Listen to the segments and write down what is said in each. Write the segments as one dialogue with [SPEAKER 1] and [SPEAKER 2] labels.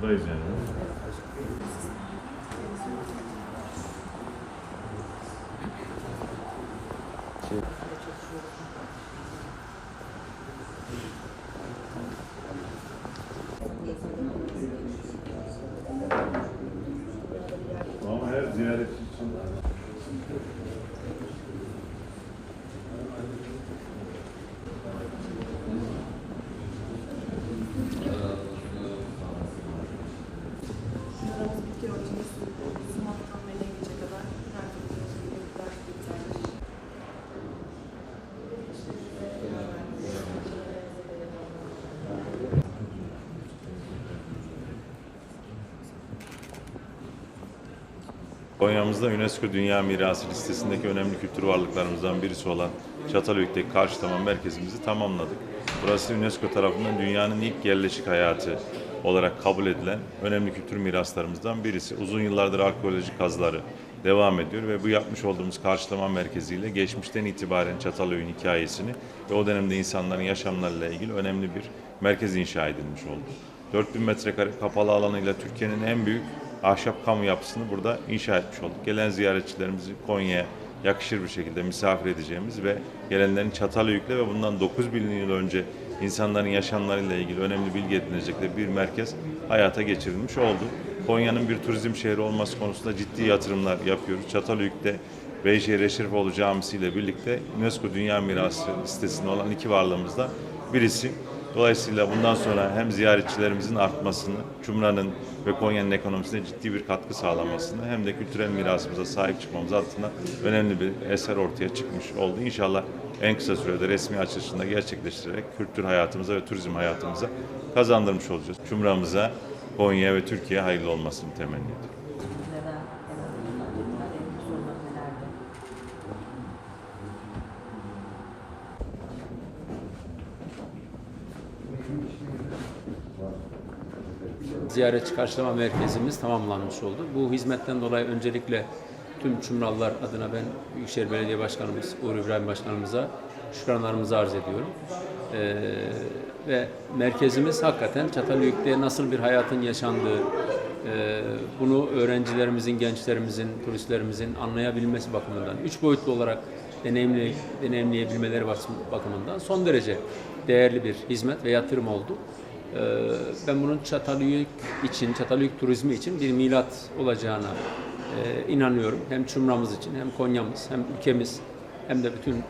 [SPEAKER 1] 对，是的
[SPEAKER 2] Konya'mızda UNESCO Dünya Mirası listesindeki önemli kültür varlıklarımızdan birisi olan Çatalhöyük'teki Karşıtaman merkezimizi tamamladık. Burası UNESCO tarafından dünyanın ilk yerleşik hayatı olarak kabul edilen önemli kültür miraslarımızdan birisi. Uzun yıllardır arkeolojik kazıları devam ediyor ve bu yapmış olduğumuz Karşıtaman merkeziyle geçmişten itibaren Çatalhöyük'ün hikayesini ve o dönemde insanların yaşamlarıyla ilgili önemli bir merkez inşa edilmiş oldu. 4000 metrekare kapalı alanıyla Türkiye'nin en büyük ahşap kamu yapısını burada inşa etmiş olduk. Gelen ziyaretçilerimizi Konya'ya yakışır bir şekilde misafir edeceğimiz ve gelenlerin Çatalhöyük'le ve bundan 9000 yıl önce insanların yaşamlarıyla ilgili önemli bilgi edinecekleri bir merkez hayata geçirilmiş oldu. Konya'nın bir turizm şehri olması konusunda ciddi yatırımlar yapıyoruz. Çatalhöyük'te Beyşehir Eşrefoğlu Camisi ile birlikte UNESCO Dünya Mirası listesinde olan iki varlığımızdan birisi. Dolayısıyla bundan sonra hem ziyaretçilerimizin artmasını, Cumra'nın ve Konya'nın ekonomisine ciddi bir katkı sağlamasını hem de kültürel mirasımıza sahip çıkmamız adına önemli bir eser ortaya çıkmış oldu. İnşallah en kısa sürede resmi açılışında gerçekleştirerek kültür hayatımıza ve turizm hayatımıza kazandırmış olacağız. Cumra'mıza, Konya ve Türkiye'ye hayırlı olmasını temenni ediyorum.
[SPEAKER 3] Ziyaretçi karşılama merkezimiz tamamlanmış oldu. Bu hizmetten dolayı öncelikle tüm Çumralılar adına ben Büyükşehir Belediye Başkanımız Uğur İbrahim Başkanımıza şükranlarımızı arz ediyorum. Ee, ve merkezimiz hakikaten Çatalhöyük'te nasıl bir hayatın yaşandığı, e, bunu öğrencilerimizin, gençlerimizin, turistlerimizin anlayabilmesi bakımından, üç boyutlu olarak deneyimley, deneyimleyebilmeleri bakımından son derece değerli bir hizmet ve yatırım oldu. Ee, Ben bunun Çatalhöyük için, Çatalhöyük turizmi için bir milat olacağına e, inanıyorum. Hem Çumra'mız için, hem Konya'mız, hem ülkemiz, hem de bütün e,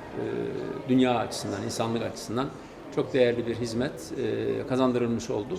[SPEAKER 3] dünya açısından, insanlık açısından çok değerli bir hizmet e, kazandırılmış oldu.